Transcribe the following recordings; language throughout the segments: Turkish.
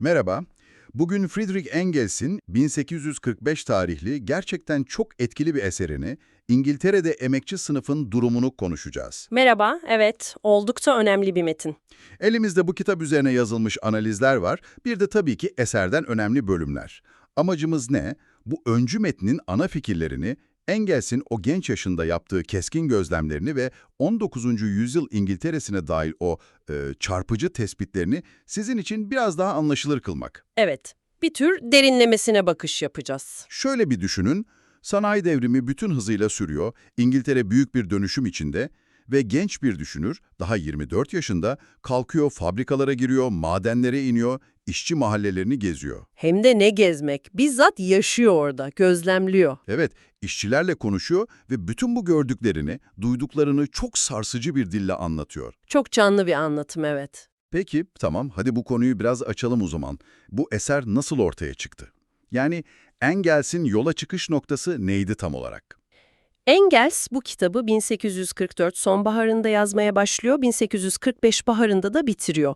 Merhaba. Bugün Friedrich Engels'in 1845 tarihli gerçekten çok etkili bir eserini, İngiltere'de emekçi sınıfın durumunu konuşacağız. Merhaba, evet, oldukça önemli bir metin. Elimizde bu kitap üzerine yazılmış analizler var, bir de tabii ki eserden önemli bölümler. Amacımız ne? Bu öncü metnin ana fikirlerini, Engels'in o genç yaşında yaptığı keskin gözlemlerini ve 19. yüzyıl İngiltere'sine dair o e, çarpıcı tespitlerini sizin için biraz daha anlaşılır kılmak. Evet, bir tür derinlemesine bakış yapacağız. Şöyle bir düşünün, sanayi devrimi bütün hızıyla sürüyor, İngiltere büyük bir dönüşüm içinde ve genç bir düşünür, daha 24 yaşında, kalkıyor fabrikalara giriyor, madenlere iniyor, işçi mahallelerini geziyor. Hem de ne gezmek, bizzat yaşıyor orada, gözlemliyor. Evet, işçilerle konuşuyor ve bütün bu gördüklerini, duyduklarını çok sarsıcı bir dille anlatıyor. Çok canlı bir anlatım, evet. Peki, tamam, hadi bu konuyu biraz açalım o zaman. Bu eser nasıl ortaya çıktı? Yani Engels'in yola çıkış noktası neydi tam olarak? Engels bu kitabı 1844 sonbaharında yazmaya başlıyor, 1845 baharında da bitiriyor.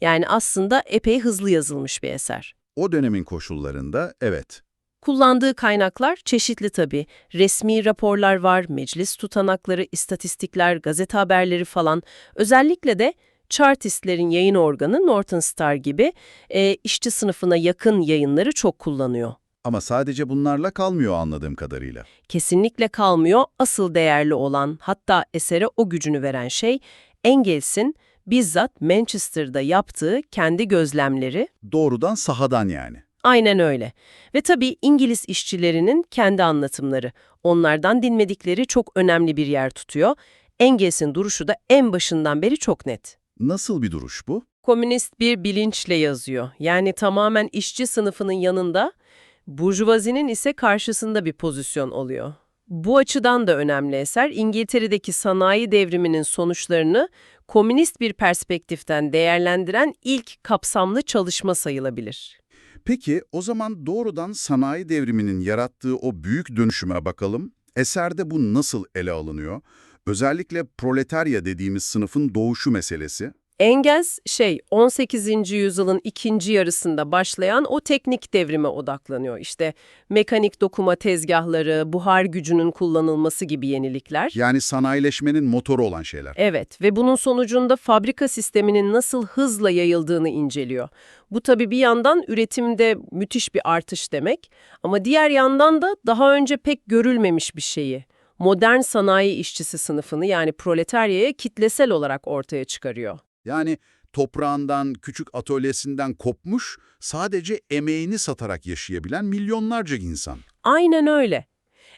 Yani aslında epey hızlı yazılmış bir eser. O dönemin koşullarında evet, Kullandığı kaynaklar çeşitli tabii. Resmi raporlar var, meclis tutanakları, istatistikler, gazete haberleri falan. Özellikle de Chartistlerin yayın organı Northern Star gibi e, işçi sınıfına yakın yayınları çok kullanıyor. Ama sadece bunlarla kalmıyor anladığım kadarıyla. Kesinlikle kalmıyor. Asıl değerli olan, hatta esere o gücünü veren şey, Engels'in bizzat Manchester'da yaptığı kendi gözlemleri, Doğrudan sahadan yani. Aynen öyle. Ve tabii İngiliz işçilerinin kendi anlatımları. Onlardan dinmedikleri çok önemli bir yer tutuyor. Engels'in duruşu da en başından beri çok net. Nasıl bir duruş bu? Komünist bir bilinçle yazıyor. Yani tamamen işçi sınıfının yanında, burjuvazinin ise karşısında bir pozisyon oluyor. Bu açıdan da önemli eser, İngiltere'deki sanayi devriminin sonuçlarını komünist bir perspektiften değerlendiren ilk kapsamlı çalışma sayılabilir. Peki o zaman doğrudan sanayi devriminin yarattığı o büyük dönüşüme bakalım. Eserde bu nasıl ele alınıyor? Özellikle proletarya dediğimiz sınıfın doğuşu meselesi. Engels, şey, 18. yüzyılın ikinci yarısında başlayan o teknik devrime odaklanıyor. İşte mekanik dokuma tezgahları, buhar gücünün kullanılması gibi yenilikler. Yani sanayileşmenin motoru olan şeyler. Evet ve bunun sonucunda fabrika sisteminin nasıl hızla yayıldığını inceliyor. Bu tabii bir yandan üretimde müthiş bir artış demek ama diğer yandan da daha önce pek görülmemiş bir şeyi. Modern sanayi işçisi sınıfını yani proletaryaya kitlesel olarak ortaya çıkarıyor. Yani toprağından, küçük atölyesinden kopmuş, sadece emeğini satarak yaşayabilen milyonlarca insan. Aynen öyle.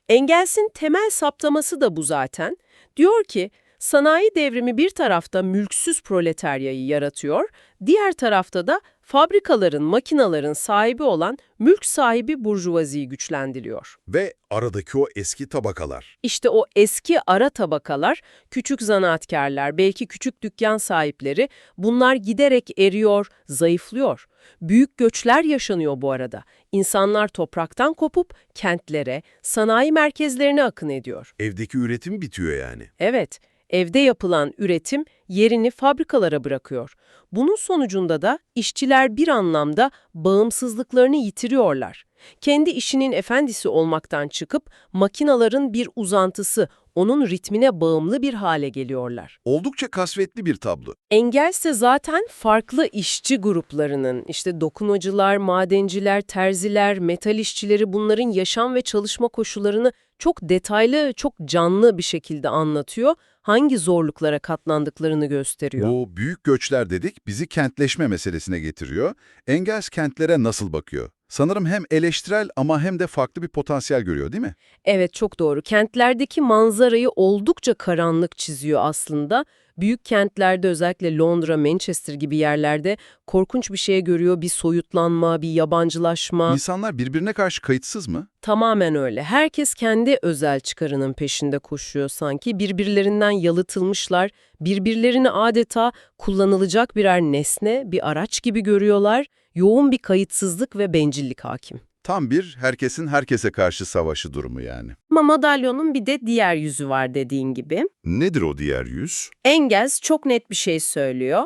Engels'in temel saptaması da bu zaten. Diyor ki, sanayi devrimi bir tarafta mülksüz proletaryayı yaratıyor, diğer tarafta da fabrikaların, makinaların sahibi olan mülk sahibi burjuvaziyi güçlendiriyor. Ve aradaki o eski tabakalar. İşte o eski ara tabakalar, küçük zanaatkarlar, belki küçük dükkan sahipleri, bunlar giderek eriyor, zayıflıyor. Büyük göçler yaşanıyor bu arada. İnsanlar topraktan kopup kentlere, sanayi merkezlerine akın ediyor. Evdeki üretim bitiyor yani. Evet, evde yapılan üretim yerini fabrikalara bırakıyor. Bunun sonucunda da işçiler bir anlamda bağımsızlıklarını yitiriyorlar. Kendi işinin efendisi olmaktan çıkıp makinaların bir uzantısı, onun ritmine bağımlı bir hale geliyorlar. Oldukça kasvetli bir tablo. Engels de zaten farklı işçi gruplarının, işte dokumacılar, madenciler, terziler, metal işçileri bunların yaşam ve çalışma koşullarını çok detaylı, çok canlı bir şekilde anlatıyor. Hangi zorluklara katlandıklarını gösteriyor. Bu büyük göçler dedik bizi kentleşme meselesine getiriyor. Engels kentlere nasıl bakıyor? Sanırım hem eleştirel ama hem de farklı bir potansiyel görüyor değil mi? Evet çok doğru. Kentlerdeki manzarayı oldukça karanlık çiziyor aslında. Büyük kentlerde özellikle Londra, Manchester gibi yerlerde korkunç bir şey görüyor. Bir soyutlanma, bir yabancılaşma. İnsanlar birbirine karşı kayıtsız mı? Tamamen öyle. Herkes kendi özel çıkarının peşinde koşuyor sanki. Birbirlerinden yalıtılmışlar. Birbirlerini adeta kullanılacak birer nesne, bir araç gibi görüyorlar. Yoğun bir kayıtsızlık ve bencillik hakim. Tam bir herkesin herkese karşı savaşı durumu yani. Ama madalyonun bir de diğer yüzü var dediğin gibi. Nedir o diğer yüz? Engels çok net bir şey söylüyor.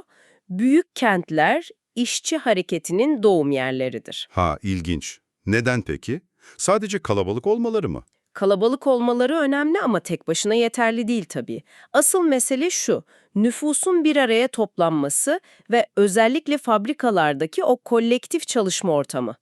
Büyük kentler işçi hareketinin doğum yerleridir. Ha, ilginç. Neden peki? Sadece kalabalık olmaları mı? Kalabalık olmaları önemli ama tek başına yeterli değil tabii. Asıl mesele şu, nüfusun bir araya toplanması ve özellikle fabrikalardaki o kolektif çalışma ortamı.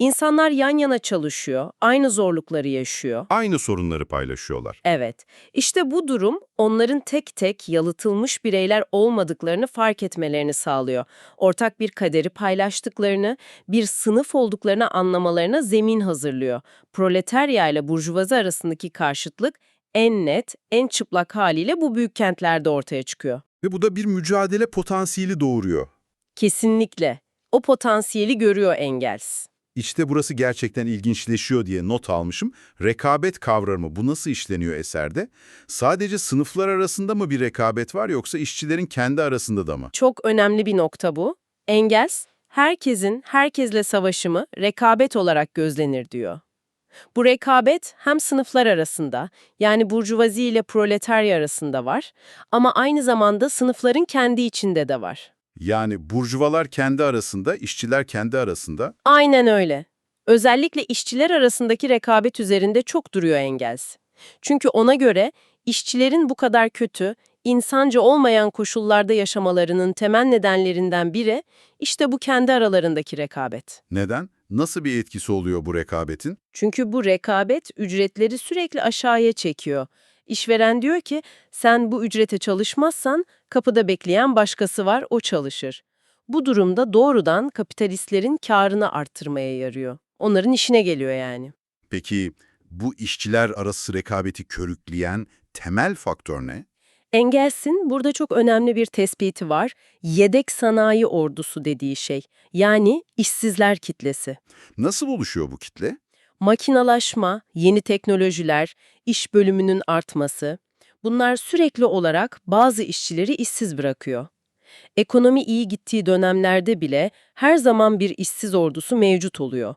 İnsanlar yan yana çalışıyor, aynı zorlukları yaşıyor. Aynı sorunları paylaşıyorlar. Evet, işte bu durum onların tek tek yalıtılmış bireyler olmadıklarını fark etmelerini sağlıyor. Ortak bir kaderi paylaştıklarını, bir sınıf olduklarını anlamalarına zemin hazırlıyor. Proletarya ile burjuvazi arasındaki karşıtlık en net, en çıplak haliyle bu büyük kentlerde ortaya çıkıyor. Ve bu da bir mücadele potansiyeli doğuruyor. Kesinlikle. O potansiyeli görüyor Engels. İşte burası gerçekten ilginçleşiyor diye not almışım. Rekabet kavramı bu nasıl işleniyor eserde? Sadece sınıflar arasında mı bir rekabet var yoksa işçilerin kendi arasında da mı? Çok önemli bir nokta bu. Engels, herkesin herkesle savaşımı rekabet olarak gözlenir diyor. Bu rekabet hem sınıflar arasında, yani burjuvazi ile proletarya arasında var ama aynı zamanda sınıfların kendi içinde de var. Yani burjuvalar kendi arasında, işçiler kendi arasında. Aynen öyle. Özellikle işçiler arasındaki rekabet üzerinde çok duruyor Engels. Çünkü ona göre işçilerin bu kadar kötü, insanca olmayan koşullarda yaşamalarının temel nedenlerinden biri işte bu kendi aralarındaki rekabet. Neden? Nasıl bir etkisi oluyor bu rekabetin? Çünkü bu rekabet ücretleri sürekli aşağıya çekiyor. İşveren diyor ki sen bu ücrete çalışmazsan kapıda bekleyen başkası var o çalışır. Bu durumda doğrudan kapitalistlerin karını arttırmaya yarıyor. Onların işine geliyor yani. Peki bu işçiler arası rekabeti körükleyen temel faktör ne? Engels'in burada çok önemli bir tespiti var. Yedek sanayi ordusu dediği şey. Yani işsizler kitlesi. Nasıl oluşuyor bu kitle? Makinalaşma, yeni teknolojiler, iş bölümünün artması, bunlar sürekli olarak bazı işçileri işsiz bırakıyor. Ekonomi iyi gittiği dönemlerde bile her zaman bir işsiz ordusu mevcut oluyor.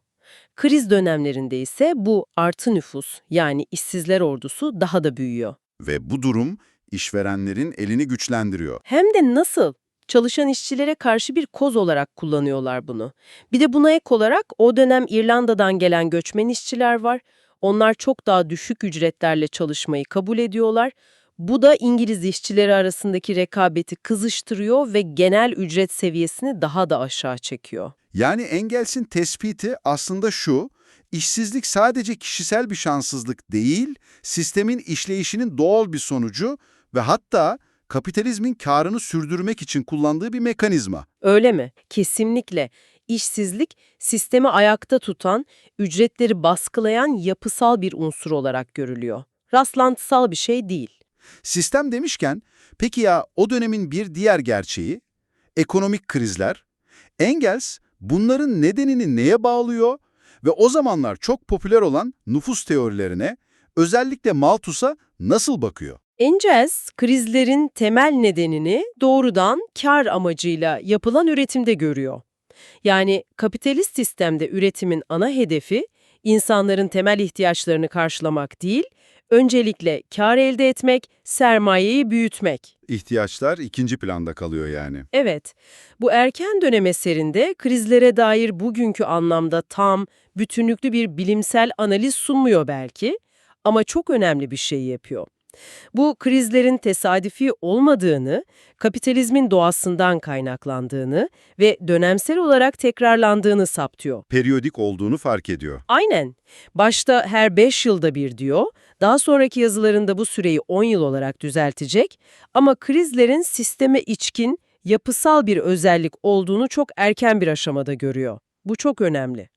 Kriz dönemlerinde ise bu artı nüfus yani işsizler ordusu daha da büyüyor. Ve bu durum işverenlerin elini güçlendiriyor. Hem de nasıl? Çalışan işçilere karşı bir koz olarak kullanıyorlar bunu. Bir de buna ek olarak o dönem İrlanda'dan gelen göçmen işçiler var. Onlar çok daha düşük ücretlerle çalışmayı kabul ediyorlar. Bu da İngiliz işçileri arasındaki rekabeti kızıştırıyor ve genel ücret seviyesini daha da aşağı çekiyor. Yani Engels'in tespiti aslında şu, işsizlik sadece kişisel bir şanssızlık değil, sistemin işleyişinin doğal bir sonucu ve hatta kapitalizmin karını sürdürmek için kullandığı bir mekanizma. Öyle mi? Kesinlikle. İşsizlik, sistemi ayakta tutan, ücretleri baskılayan yapısal bir unsur olarak görülüyor. Rastlantısal bir şey değil. Sistem demişken, peki ya o dönemin bir diğer gerçeği, ekonomik krizler, Engels bunların nedenini neye bağlıyor ve o zamanlar çok popüler olan nüfus teorilerine, özellikle Malthus'a nasıl bakıyor? Engels, krizlerin temel nedenini doğrudan kar amacıyla yapılan üretimde görüyor. Yani kapitalist sistemde üretimin ana hedefi insanların temel ihtiyaçlarını karşılamak değil, öncelikle kar elde etmek, sermayeyi büyütmek. İhtiyaçlar ikinci planda kalıyor yani. Evet, bu erken dönem eserinde krizlere dair bugünkü anlamda tam, bütünlüklü bir bilimsel analiz sunmuyor belki ama çok önemli bir şey yapıyor. Bu krizlerin tesadüfi olmadığını, kapitalizmin doğasından kaynaklandığını ve dönemsel olarak tekrarlandığını saptıyor. Periyodik olduğunu fark ediyor. Aynen. Başta her 5 yılda bir diyor, daha sonraki yazılarında bu süreyi 10 yıl olarak düzeltecek ama krizlerin sisteme içkin, yapısal bir özellik olduğunu çok erken bir aşamada görüyor. Bu çok önemli.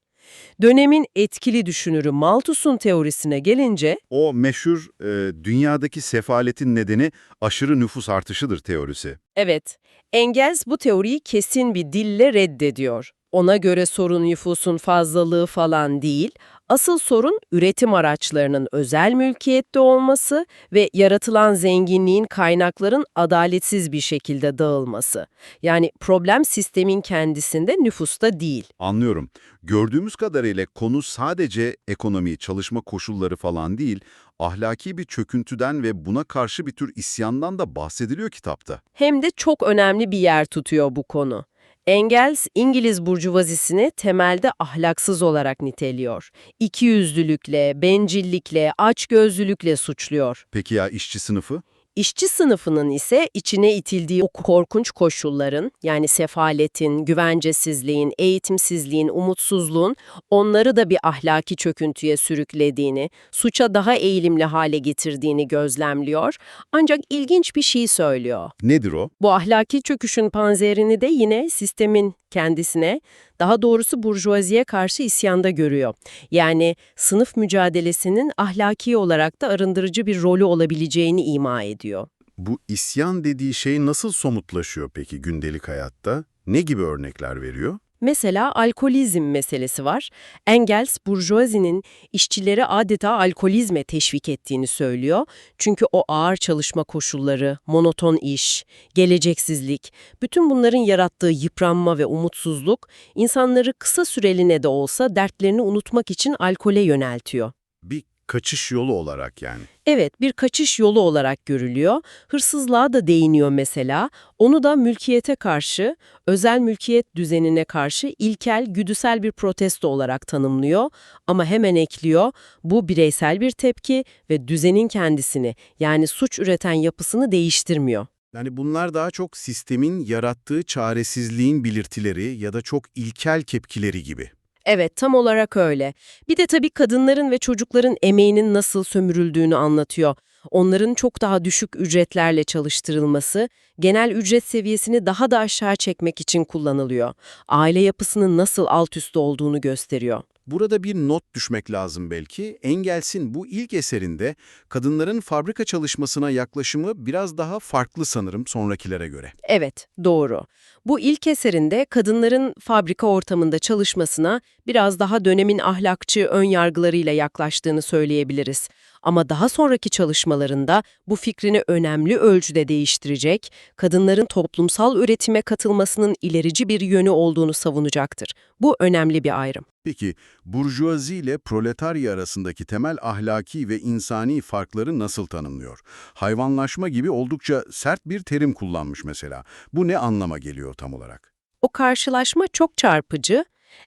Dönemin etkili düşünürü Malthus'un teorisine gelince, O meşhur e, dünyadaki sefaletin nedeni aşırı nüfus artışıdır teorisi. evet, Engels bu teoriyi kesin bir dille reddediyor. Ona göre sorun nüfusun fazlalığı falan değil, asıl sorun üretim araçlarının özel mülkiyette olması ve yaratılan zenginliğin kaynakların adaletsiz bir şekilde dağılması. Yani problem sistemin kendisinde nüfusta değil. Anlıyorum. Gördüğümüz kadarıyla konu sadece ekonomi, çalışma koşulları falan değil, ahlaki bir çöküntüden ve buna karşı bir tür isyandan da bahsediliyor kitapta. Hem de çok önemli bir yer tutuyor bu konu. Engels, İngiliz burjuvazisini temelde ahlaksız olarak niteliyor. İkiyüzlülükle, bencillikle, açgözlülükle suçluyor. Peki ya işçi sınıfı? İşçi sınıfının ise içine itildiği o korkunç koşulların, yani sefaletin, güvencesizliğin, eğitimsizliğin, umutsuzluğun onları da bir ahlaki çöküntüye sürüklediğini, suça daha eğilimli hale getirdiğini gözlemliyor. Ancak ilginç bir şey söylüyor. Nedir o? Bu ahlaki çöküşün panzerini de yine sistemin kendisine, daha doğrusu burjuvaziye karşı isyanda görüyor. Yani sınıf mücadelesinin ahlaki olarak da arındırıcı bir rolü olabileceğini ima ediyor. Bu isyan dediği şey nasıl somutlaşıyor peki gündelik hayatta? Ne gibi örnekler veriyor? Mesela alkolizm meselesi var. Engels, burjuvazinin işçileri adeta alkolizme teşvik ettiğini söylüyor. Çünkü o ağır çalışma koşulları, monoton iş, geleceksizlik, bütün bunların yarattığı yıpranma ve umutsuzluk, insanları kısa süreliğine de olsa dertlerini unutmak için alkole yöneltiyor. Bir kaçış yolu olarak yani. Evet, bir kaçış yolu olarak görülüyor. Hırsızlığa da değiniyor mesela. Onu da mülkiyete karşı, özel mülkiyet düzenine karşı ilkel, güdüsel bir protesto olarak tanımlıyor. Ama hemen ekliyor, bu bireysel bir tepki ve düzenin kendisini, yani suç üreten yapısını değiştirmiyor. Yani bunlar daha çok sistemin yarattığı çaresizliğin belirtileri ya da çok ilkel kepkileri gibi. Evet, tam olarak öyle. Bir de tabii kadınların ve çocukların emeğinin nasıl sömürüldüğünü anlatıyor. Onların çok daha düşük ücretlerle çalıştırılması, genel ücret seviyesini daha da aşağı çekmek için kullanılıyor. Aile yapısının nasıl alt üst olduğunu gösteriyor. Burada bir not düşmek lazım belki. Engels'in bu ilk eserinde kadınların fabrika çalışmasına yaklaşımı biraz daha farklı sanırım sonrakilere göre. Evet, doğru. Bu ilk eserinde kadınların fabrika ortamında çalışmasına biraz daha dönemin ahlakçı ön yargılarıyla yaklaştığını söyleyebiliriz. Ama daha sonraki çalışmalarında bu fikrini önemli ölçüde değiştirecek, kadınların toplumsal üretime katılmasının ilerici bir yönü olduğunu savunacaktır. Bu önemli bir ayrım. Peki, burjuvazi ile proletarya arasındaki temel ahlaki ve insani farkları nasıl tanımlıyor? Hayvanlaşma gibi oldukça sert bir terim kullanmış mesela. Bu ne anlama geliyor tam olarak? O karşılaşma çok çarpıcı.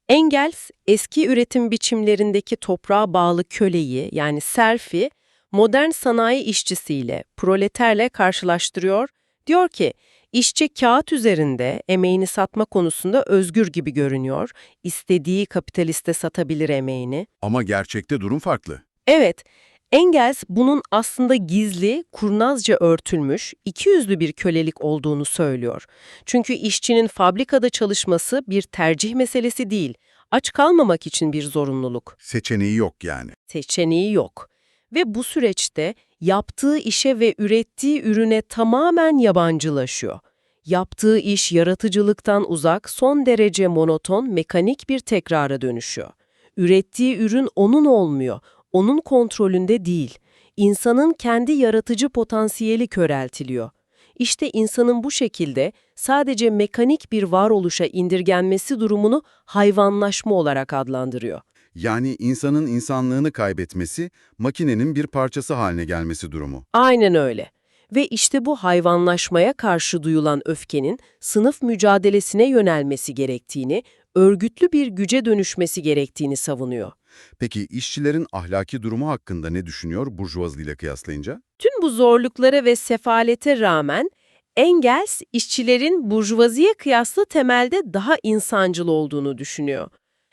Engels, eski üretim biçimlerindeki toprağa bağlı köleyi yani serfi, modern sanayi işçisiyle, proleterle karşılaştırıyor. Diyor ki, işçi kağıt üzerinde emeğini satma konusunda özgür gibi görünüyor, istediği kapitaliste satabilir emeğini. Ama gerçekte durum farklı. Evet, Engels bunun aslında gizli, kurnazca örtülmüş, ikiyüzlü bir kölelik olduğunu söylüyor. Çünkü işçinin fabrikada çalışması bir tercih meselesi değil, aç kalmamak için bir zorunluluk. Seçeneği yok yani. Seçeneği yok. Ve bu süreçte yaptığı işe ve ürettiği ürüne tamamen yabancılaşıyor. Yaptığı iş yaratıcılıktan uzak, son derece monoton, mekanik bir tekrara dönüşüyor. Ürettiği ürün onun olmuyor, onun kontrolünde değil. İnsanın kendi yaratıcı potansiyeli köreltiliyor. İşte insanın bu şekilde sadece mekanik bir varoluşa indirgenmesi durumunu hayvanlaşma olarak adlandırıyor. Yani insanın insanlığını kaybetmesi, makinenin bir parçası haline gelmesi durumu. Aynen öyle. Ve işte bu hayvanlaşmaya karşı duyulan öfkenin sınıf mücadelesine yönelmesi gerektiğini, örgütlü bir güce dönüşmesi gerektiğini savunuyor. Peki işçilerin ahlaki durumu hakkında ne düşünüyor burjuvazi ile kıyaslayınca? Tüm bu zorluklara ve sefalete rağmen Engels, işçilerin burjuvaziye kıyasla temelde daha insancıl olduğunu düşünüyor.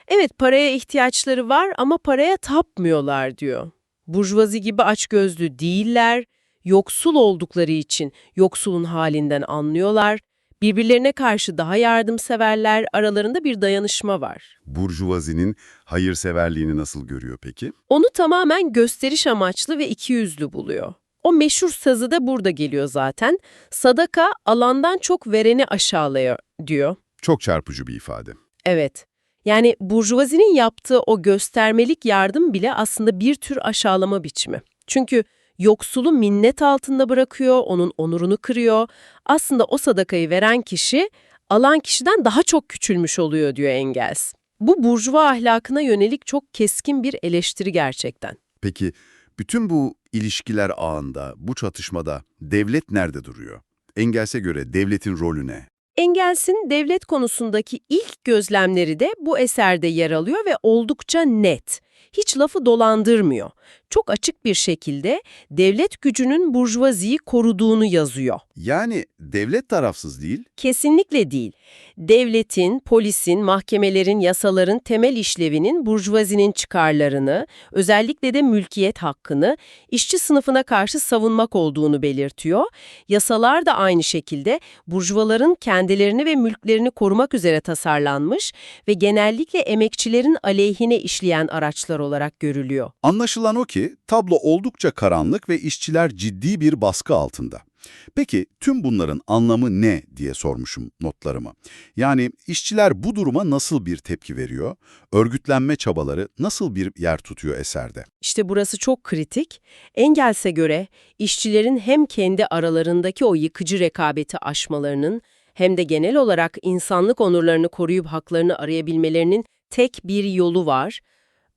Evet paraya ihtiyaçları var ama paraya tapmıyorlar diyor. Burjuvazi gibi açgözlü değiller, yoksul oldukları için yoksulun halinden anlıyorlar, birbirlerine karşı daha yardımseverler, aralarında bir dayanışma var. Burjuvazinin hayırseverliğini nasıl görüyor peki? Onu tamamen gösteriş amaçlı ve ikiyüzlü buluyor. O meşhur sazı da burada geliyor zaten. Sadaka alandan çok vereni aşağılıyor diyor. Çok çarpıcı bir ifade. Evet. Yani burjuvazinin yaptığı o göstermelik yardım bile aslında bir tür aşağılama biçimi. Çünkü yoksulu minnet altında bırakıyor, onun onurunu kırıyor. Aslında o sadakayı veren kişi alan kişiden daha çok küçülmüş oluyor diyor Engels. Bu burjuva ahlakına yönelik çok keskin bir eleştiri gerçekten. Peki bütün bu ilişkiler ağında, bu çatışmada devlet nerede duruyor? Engels'e göre devletin rolü ne? Engels'in devlet konusundaki ilk gözlemleri de bu eserde yer alıyor ve oldukça net. Hiç lafı dolandırmıyor. Çok açık bir şekilde devlet gücünün burjuvaziyi koruduğunu yazıyor. Yani devlet tarafsız değil, Kesinlikle değil. Devletin, polisin, mahkemelerin, yasaların temel işlevinin burjuvazinin çıkarlarını, özellikle de mülkiyet hakkını işçi sınıfına karşı savunmak olduğunu belirtiyor. Yasalar da aynı şekilde burjuvaların kendilerini ve mülklerini korumak üzere tasarlanmış ve genellikle emekçilerin aleyhine işleyen araçlar olarak görülüyor. Anlaşılan o ki tablo oldukça karanlık ve işçiler ciddi bir baskı altında. Peki tüm bunların anlamı ne diye sormuşum notlarımı. Yani işçiler bu duruma nasıl bir tepki veriyor? Örgütlenme çabaları nasıl bir yer tutuyor eserde? İşte burası çok kritik. Engels'e göre işçilerin hem kendi aralarındaki o yıkıcı rekabeti aşmalarının hem de genel olarak insanlık onurlarını koruyup haklarını arayabilmelerinin tek bir yolu var,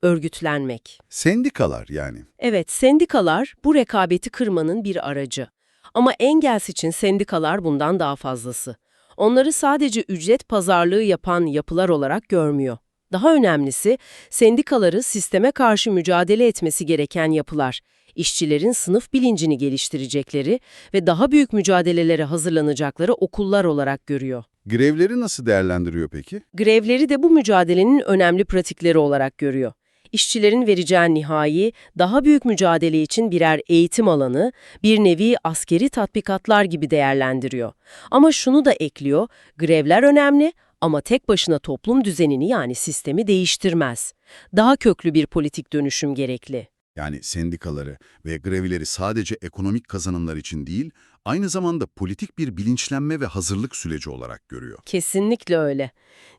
örgütlenmek. Sendikalar yani. Evet, sendikalar bu rekabeti kırmanın bir aracı. Ama Engels için sendikalar bundan daha fazlası. Onları sadece ücret pazarlığı yapan yapılar olarak görmüyor. Daha önemlisi, sendikaları sisteme karşı mücadele etmesi gereken yapılar, işçilerin sınıf bilincini geliştirecekleri ve daha büyük mücadelelere hazırlanacakları okullar olarak görüyor. Grevleri nasıl değerlendiriyor peki? Grevleri de bu mücadelenin önemli pratikleri olarak görüyor. İşçilerin vereceği nihai, daha büyük mücadele için birer eğitim alanı, bir nevi askeri tatbikatlar gibi değerlendiriyor. Ama şunu da ekliyor, grevler önemli ama tek başına toplum düzenini yani sistemi değiştirmez. Daha köklü bir politik dönüşüm gerekli. Yani sendikaları ve grevleri sadece ekonomik kazanımlar için değil, aynı zamanda politik bir bilinçlenme ve hazırlık süreci olarak görüyor. Kesinlikle öyle.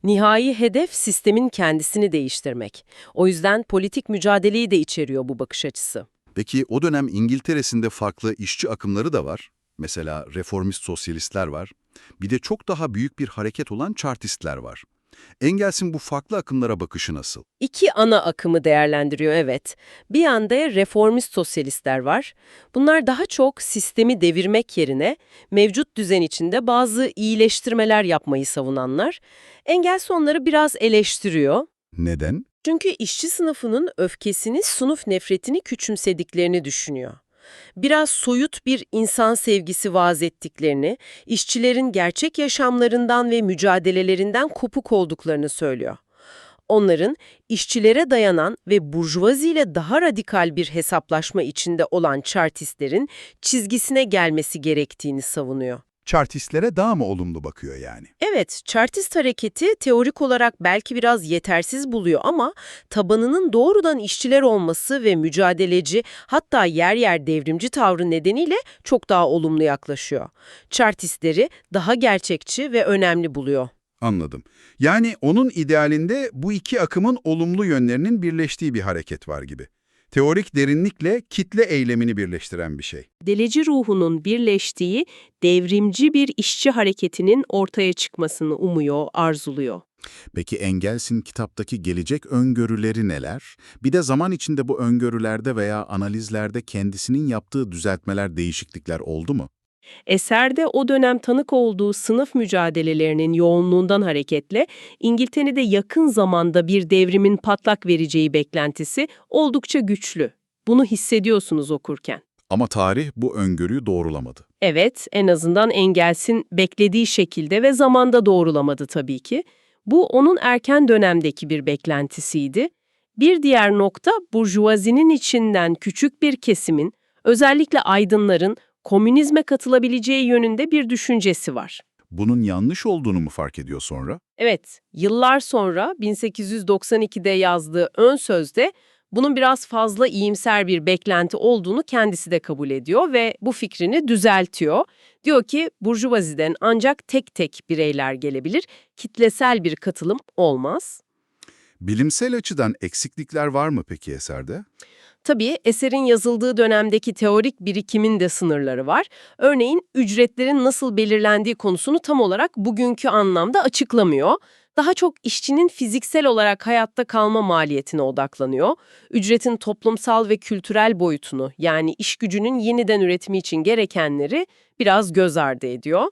Nihai hedef sistemin kendisini değiştirmek. O yüzden politik mücadeleyi de içeriyor bu bakış açısı. Peki o dönem İngiltere'sinde farklı işçi akımları da var. Mesela reformist sosyalistler var. Bir de çok daha büyük bir hareket olan Chartistler var. Engels'in bu farklı akımlara bakışı nasıl? İki ana akımı değerlendiriyor evet. Bir yanda reformist sosyalistler var. Bunlar daha çok sistemi devirmek yerine mevcut düzen içinde bazı iyileştirmeler yapmayı savunanlar. Engels onları biraz eleştiriyor. Neden? Çünkü işçi sınıfının öfkesini, sınıf nefretini küçümsediklerini düşünüyor. Biraz soyut bir insan sevgisi vaaz ettiklerini, işçilerin gerçek yaşamlarından ve mücadelelerinden kopuk olduklarını söylüyor. Onların işçilere dayanan ve burjuvaziyle daha radikal bir hesaplaşma içinde olan Chartistlerin çizgisine gelmesi gerektiğini savunuyor. Chartistlere daha mı olumlu bakıyor yani? Evet, Chartist hareketi teorik olarak belki biraz yetersiz buluyor ama tabanının doğrudan işçiler olması ve mücadeleci hatta yer yer devrimci tavrı nedeniyle çok daha olumlu yaklaşıyor. Chartistleri daha gerçekçi ve önemli buluyor. Anladım. Yani onun idealinde bu iki akımın olumlu yönlerinin birleştiği bir hareket var gibi. Teorik derinlikle kitle eylemini birleştiren bir şey. deleci ruhunun birleştiği devrimci bir işçi hareketinin ortaya çıkmasını umuyor, arzuluyor. Peki Engels'in kitaptaki gelecek öngörüleri neler? Bir de zaman içinde bu öngörülerde veya analizlerde kendisinin yaptığı düzeltmeler, değişiklikler oldu mu? Eserde o dönem tanık olduğu sınıf mücadelelerinin yoğunluğundan hareketle İngiltere'de yakın zamanda bir devrimin patlak vereceği beklentisi oldukça güçlü. Bunu hissediyorsunuz okurken. Ama tarih bu öngörüyü doğrulamadı. Evet, en azından Engels'in beklediği şekilde ve zamanda doğrulamadı tabii ki. Bu onun erken dönemdeki bir beklentisiydi. Bir diğer nokta burjuvazinin içinden küçük bir kesimin, özellikle aydınların komünizme katılabileceği yönünde bir düşüncesi var. Bunun yanlış olduğunu mu fark ediyor sonra? Evet, yıllar sonra 1892'de yazdığı ön sözde bunun biraz fazla iyimser bir beklenti olduğunu kendisi de kabul ediyor ve bu fikrini düzeltiyor. Diyor ki burjuvaziden ancak tek tek bireyler gelebilir, kitlesel bir katılım olmaz. Bilimsel açıdan eksiklikler var mı peki eserde? Tabii eserin yazıldığı dönemdeki teorik birikimin de sınırları var. Örneğin ücretlerin nasıl belirlendiği konusunu tam olarak bugünkü anlamda açıklamıyor. Daha çok işçinin fiziksel olarak hayatta kalma maliyetine odaklanıyor. Ücretin toplumsal ve kültürel boyutunu yani iş gücünün yeniden üretimi için gerekenleri biraz göz ardı ediyor.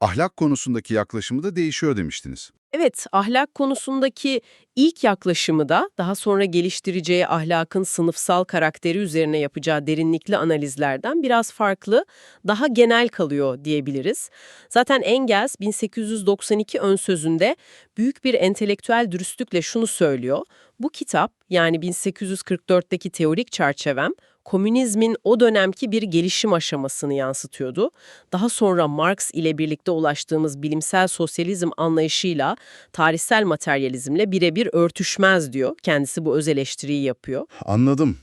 Ahlak konusundaki yaklaşımı da değişiyor demiştiniz. Evet, ahlak konusundaki ilk yaklaşımı da daha sonra geliştireceği ahlakın sınıfsal karakteri üzerine yapacağı derinlikli analizlerden biraz farklı, daha genel kalıyor diyebiliriz. Zaten Engels 1892 ön sözünde büyük bir entelektüel dürüstlükle şunu söylüyor. Bu kitap yani 1844'teki teorik çerçevem komünizmin o dönemki bir gelişim aşamasını yansıtıyordu. Daha sonra Marx ile birlikte ulaştığımız bilimsel sosyalizm anlayışıyla tarihsel materyalizmle birebir örtüşmez diyor. Kendisi bu öz eleştiriyi yapıyor. Anladım.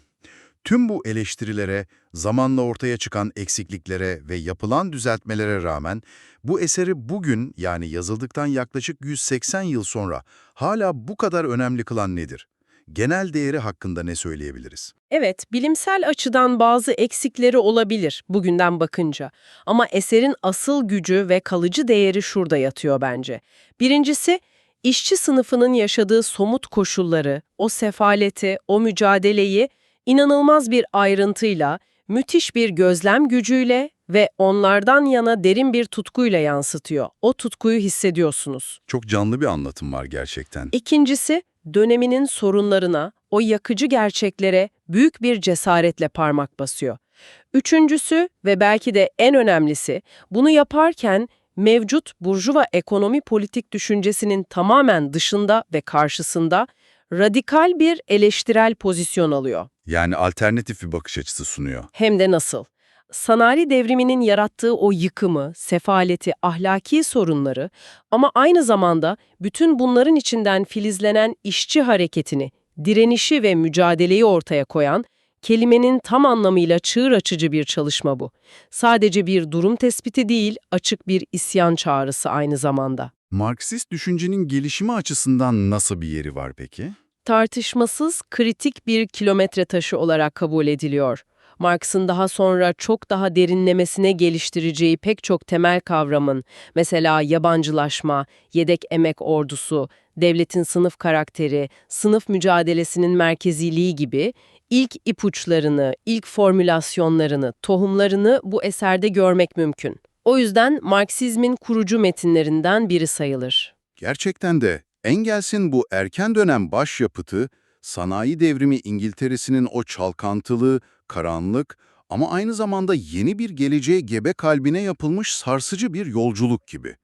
Tüm bu eleştirilere, zamanla ortaya çıkan eksikliklere ve yapılan düzeltmelere rağmen bu eseri bugün yani yazıldıktan yaklaşık 180 yıl sonra hala bu kadar önemli kılan nedir? Genel değeri hakkında ne söyleyebiliriz? Evet, bilimsel açıdan bazı eksikleri olabilir bugünden bakınca. Ama eserin asıl gücü ve kalıcı değeri şurada yatıyor bence. Birincisi, işçi sınıfının yaşadığı somut koşulları, o sefaleti, o mücadeleyi inanılmaz bir ayrıntıyla, müthiş bir gözlem gücüyle ve onlardan yana derin bir tutkuyla yansıtıyor. O tutkuyu hissediyorsunuz. Çok canlı bir anlatım var gerçekten. İkincisi, döneminin sorunlarına, o yakıcı gerçeklere büyük bir cesaretle parmak basıyor. Üçüncüsü ve belki de en önemlisi, bunu yaparken mevcut burjuva ekonomi politik düşüncesinin tamamen dışında ve karşısında radikal bir eleştirel pozisyon alıyor. Yani alternatif bir bakış açısı sunuyor. Hem de nasıl? Sanayi devriminin yarattığı o yıkımı, sefaleti, ahlaki sorunları ama aynı zamanda bütün bunların içinden filizlenen işçi hareketini, direnişi ve mücadeleyi ortaya koyan, kelimenin tam anlamıyla çığır açıcı bir çalışma bu. Sadece bir durum tespiti değil, açık bir isyan çağrısı aynı zamanda. Marksist düşüncenin gelişimi açısından nasıl bir yeri var peki? tartışmasız kritik bir kilometre taşı olarak kabul ediliyor. Marx'ın daha sonra çok daha derinlemesine geliştireceği pek çok temel kavramın, mesela yabancılaşma, yedek emek ordusu, devletin sınıf karakteri, sınıf mücadelesinin merkeziliği gibi ilk ipuçlarını, ilk formülasyonlarını, tohumlarını bu eserde görmek mümkün. O yüzden Marksizmin kurucu metinlerinden biri sayılır. Gerçekten de Engels'in bu erken dönem başyapıtı, sanayi devrimi İngiltere'sinin o çalkantılı, karanlık ama aynı zamanda yeni bir geleceğe gebe kalbine yapılmış sarsıcı bir yolculuk gibi.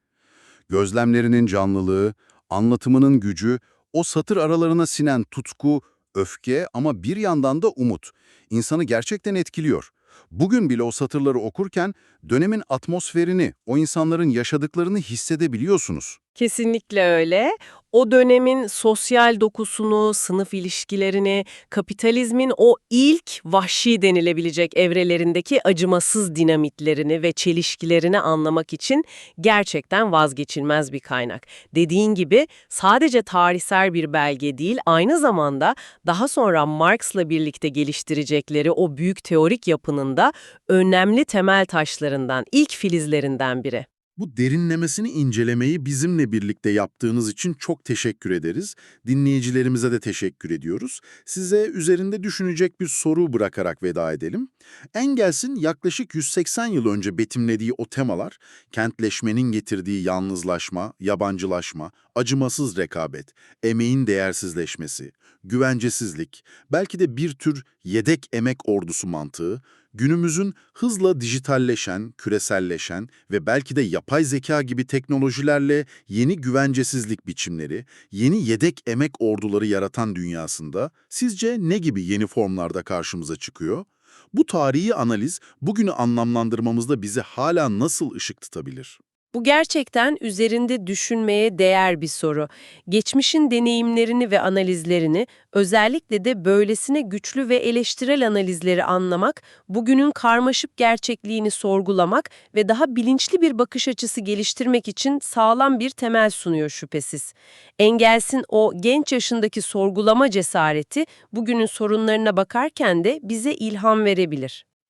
Gözlemlerinin canlılığı, anlatımının gücü, o satır aralarına sinen tutku, öfke ama bir yandan da umut, insanı gerçekten etkiliyor. Bugün bile o satırları okurken dönemin atmosferini, o insanların yaşadıklarını hissedebiliyorsunuz. Kesinlikle öyle. O dönemin sosyal dokusunu, sınıf ilişkilerini, kapitalizmin o ilk vahşi denilebilecek evrelerindeki acımasız dinamitlerini ve çelişkilerini anlamak için gerçekten vazgeçilmez bir kaynak. Dediğin gibi sadece tarihsel bir belge değil, aynı zamanda daha sonra Marx'la birlikte geliştirecekleri o büyük teorik yapının da önemli temel taşlarından, ilk filizlerinden biri. Bu derinlemesini incelemeyi bizimle birlikte yaptığınız için çok teşekkür ederiz. Dinleyicilerimize de teşekkür ediyoruz. Size üzerinde düşünecek bir soru bırakarak veda edelim. Engels'in yaklaşık 180 yıl önce betimlediği o temalar, kentleşmenin getirdiği yalnızlaşma, yabancılaşma, acımasız rekabet, emeğin değersizleşmesi, güvencesizlik, belki de bir tür yedek emek ordusu mantığı, günümüzün hızla dijitalleşen, küreselleşen ve belki de yapay zeka gibi teknolojilerle yeni güvencesizlik biçimleri, yeni yedek emek orduları yaratan dünyasında sizce ne gibi yeni formlarda karşımıza çıkıyor? Bu tarihi analiz bugünü anlamlandırmamızda bizi hala nasıl ışık tutabilir? Bu gerçekten üzerinde düşünmeye değer bir soru. Geçmişin deneyimlerini ve analizlerini, özellikle de böylesine güçlü ve eleştirel analizleri anlamak, bugünün karmaşık gerçekliğini sorgulamak ve daha bilinçli bir bakış açısı geliştirmek için sağlam bir temel sunuyor şüphesiz. Engels'in o genç yaşındaki sorgulama cesareti, bugünün sorunlarına bakarken de bize ilham verebilir.